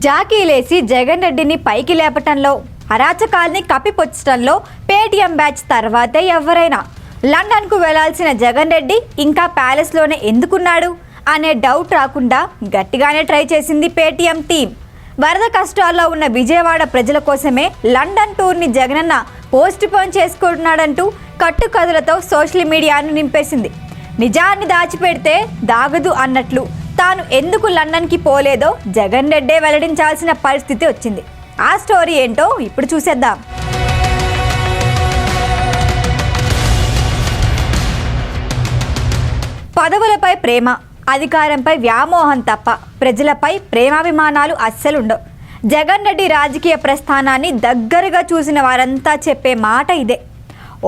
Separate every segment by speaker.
Speaker 1: జాకీలేసి జగన్ రెడ్డిని పైకి లేపటంలో అరాచకాల్ని కప్పిపుచ్చటంలో Paytm batch తర్వాతే ఎవరైనా లండన్కు వెళ్ళాల్సిన జగన్ రెడ్డి ఇంకా ప్యాలెస్లోనే ఎందుకున్నాడు అనే డౌట్ రాకుండా గట్టిగానే ట్రై చేసింది పేటీఎం టీం. వరద కష్టాల్లో ఉన్న విజయవాడ ప్రజల కోసమే లండన్ టూర్ని జగనన్న పోస్ట్ పోన్ చేసుకుంటున్నాడంటూ కట్టుకథలతో సోషల్ మీడియాను నింపేసింది. నిజాన్ని దాచిపెడితే దాగదు అన్నట్లు. తాను ఎందుకు లండన్కి పోలేదో జగన్ రెడ్డే వెల్లడించాల్సిన పరిస్థితి వచ్చింది. ఆ స్టోరీ ఏంటో ఇప్పుడు చూసేద్దాం. పదవులపై ప్రేమ అధికారంపై వ్యామోహం తప్ప ప్రజలపై ప్రేమాభిమానాలు అస్సలుండవు. జగన్ రెడ్డి రాజకీయ ప్రస్థానాన్ని దగ్గరగా చూసిన వారంతా చెప్పే మాట ఇదే.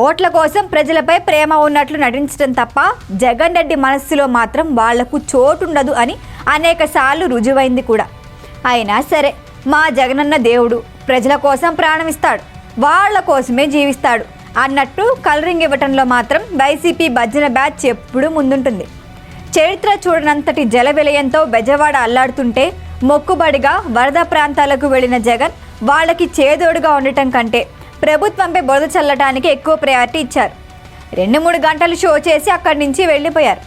Speaker 1: ఓట్ల కోసం ప్రజలపై ప్రేమ ఉన్నట్లు నటించడం తప్ప జగన్ రెడ్డి మనస్సులో మాత్రం వాళ్ళకు చోటుండదు అని అనేక సార్లు రుజువైంది కూడా. అయినా సరే మా జగనన్న దేవుడు ప్రజల కోసం ప్రాణమిస్తాడు వాళ్ళ కోసమే జీవిస్తాడు అన్నట్టు కలరింగ్ ఇవ్వటంలో మాత్రం వైసీపీ భజన బ్యాచ్ ఎప్పుడూ ముందుంటుంది. చరిత్ర చూడనంతటి జల విలయంతో బెజవాడ అల్లాడుతుంటే మొక్కుబడిగా వరద ప్రాంతాలకు వెళ్ళిన జగన్ వాళ్ళకి చేదోడుగా ఉండటం కంటే ప్రభుత్వంపై బురద చల్లటానికి ఎక్కువ ప్రయారిటీ ఇచ్చారు. రెండు మూడు గంటలు షో చేసి అక్కడి నుంచి వెళ్ళిపోయారు.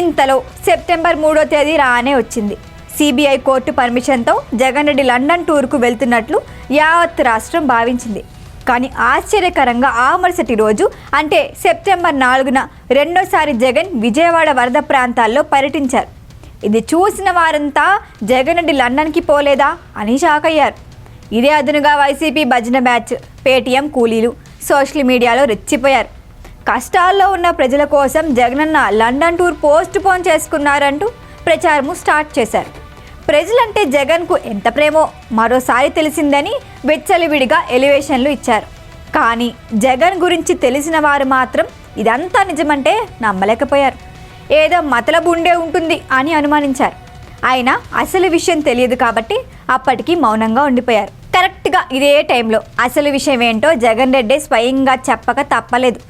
Speaker 1: ఇంతలో సెప్టెంబర్ మూడో తేదీ రానే వచ్చింది. సిబిఐ కోర్టు పర్మిషన్తో జగన్ రెడ్డి లండన్ టూర్కు వెళ్తున్నట్లు యావత్ రాష్ట్రం భావించింది. కానీ ఆశ్చర్యకరంగా ఆ మరుసటి రోజు అంటే సెప్టెంబర్ నాలుగున రెండోసారి జగన్ విజయవాడ వరద ప్రాంతాల్లో పర్యటించారు. ఇది చూసిన వారంతా జగన్ రెడ్డి లండన్కి పోలేదా అని షాక్ అయ్యారు. ఇదే అదునుగా వైసీపీ భజన బ్యాచ్ పేటీఎం కూలీలు సోషల్ మీడియాలో రెచ్చిపోయారు. కష్టాల్లో ఉన్న ప్రజల కోసం జగనన్న లండన్ టూర్ పోస్ట్ పోన్ చేసుకున్నారంటూ ప్రచారము స్టార్ట్ చేశారు. ప్రజలంటే జగన్కు ఎంత ప్రేమో మరోసారి తెలిసిందని వెచ్చలివిడిగా ఎలివేషన్లు ఇచ్చారు. కానీ జగన్ గురించి తెలిసిన వారు మాత్రం ఇదంతా నిజమంటే నమ్మలేకపోయారు. ఏదో మతలబుండే ఉంటుంది అని అనుమానించారు. అయినా అసలు విషయం తెలియదు కాబట్టి అప్పటికి మౌనంగా ఉండిపోయారు. ఇదే టైంలో అసలు విషయం ఏంటో జగన్ రెడ్డి స్వయంగా చెప్పక తప్పలేదు.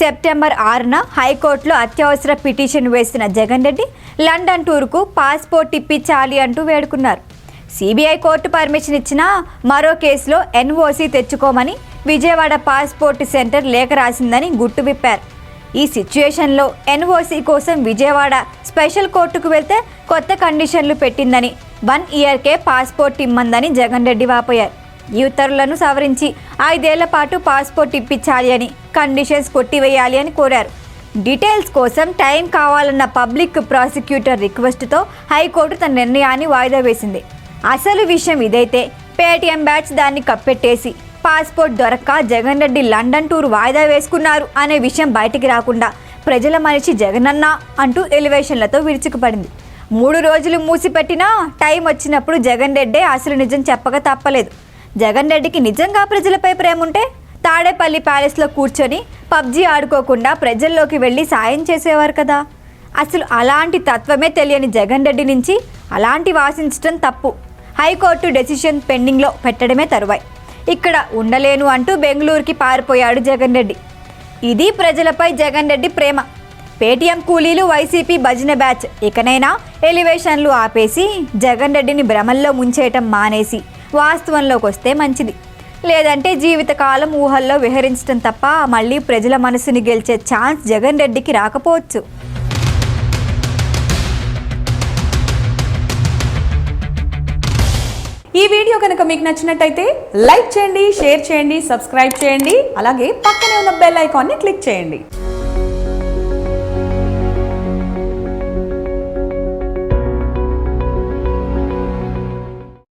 Speaker 1: సెప్టెంబర్ ఆరున హైకోర్టులో అత్యవసర పిటిషన్ వేసిన జగన్ రెడ్డి లండన్ టూర్కు పాస్పోర్ట్ ఇప్పించాలి అంటూ వేడుకున్నారు. సిబిఐ కోర్టు పర్మిషన్ ఇచ్చినా మరో కేసులో ఎన్ఓసి తెచ్చుకోమని విజయవాడ పాస్పోర్ట్ సెంటర్ లేఖ రాసిందని గుట్టు విప్పారు. ఈ సిచ్యుయేషన్లో ఎన్ఓసి కోసం విజయవాడ స్పెషల్ కోర్టుకు వెళ్తే కొత్త కండిషన్లు పెట్టిందని వన్ ఇయర్కే పాస్పోర్ట్ ఇమ్మందని జగన్ రెడ్డి వాపోయారు. ఈ సవరించి ఐదేళ్ళ పాటు పాస్పోర్ట్ ఇప్పించాలి అని కండిషన్స్ కొట్టివేయాలి అని కోరారు. డీటెయిల్స్ కోసం టైం కావాలన్న పబ్లిక్ ప్రాసిక్యూటర్ రిక్వెస్ట్తో హైకోర్టు తన నిర్ణయాన్ని వాయిదా వేసింది. అసలు విషయం ఇదైతే పేటీఎం బ్యాచ్ దాన్ని కప్పెట్టేసి పాస్పోర్ట్ దొరక్క జగన్ రెడ్డి లండన్ టూర్ వాయిదా వేసుకున్నారు అనే విషయం బయటికి రాకుండా ప్రజల మనిషి జగనన్న అంటూ ఎలివేషన్లతో విరుచుకుపడింది. మూడు రోజులు మూసిపెట్టినా టైం వచ్చినప్పుడు జగన్ రెడ్డే అసలు నిజం చెప్పక తప్పలేదు. జగన్ రెడ్డికి నిజంగా ప్రజలపై ప్రేమ ఉంటే తాడేపల్లి ప్యాలెస్లో కూర్చొని పబ్జీ ఆడుకోకుండా ప్రజల్లోకి వెళ్ళి సాయం చేసేవారు కదా. అసలు అలాంటి తత్వమే తెలియని జగన్ రెడ్డి నుంచి అలాంటి వాసించడం తప్పు. హైకోర్టు డెసిషన్ పెండింగ్లో పెట్టడమే తరువాయి. ఇక్కడ ఉండలేను అంటూ బెంగళూరుకి పారిపోయాడు జగన్ రెడ్డి. ఇది ప్రజలపై జగన్ రెడ్డి ప్రేమ. పేటీఎం కూలీలు వైసీపీ భజన బ్యాచ్. ఇకనైనా ఎలివేషన్లు ఆపేసి జగన్ రెడ్డిని భ్రమల్లో ముంచేయటం మానేసి వాస్తవంలోకి వస్తే మంచిది. లేదంటే జీవితకాలం ఊహల్లో విహరించడం తప్ప మళ్ళీ ప్రజల మనసుని గెలిచే ఛాన్స్ జగన్ రెడ్డికి రాకపోవచ్చు.
Speaker 2: ఈ వీడియో కనుక మీకు నచ్చినట్టయితే లైక్ చేయండి షేర్ చేయండి సబ్స్క్రైబ్ చేయండి అలాగే పక్కనే ఉన్న బెల్ ఐకాన్ని క్లిక్ చేయండి.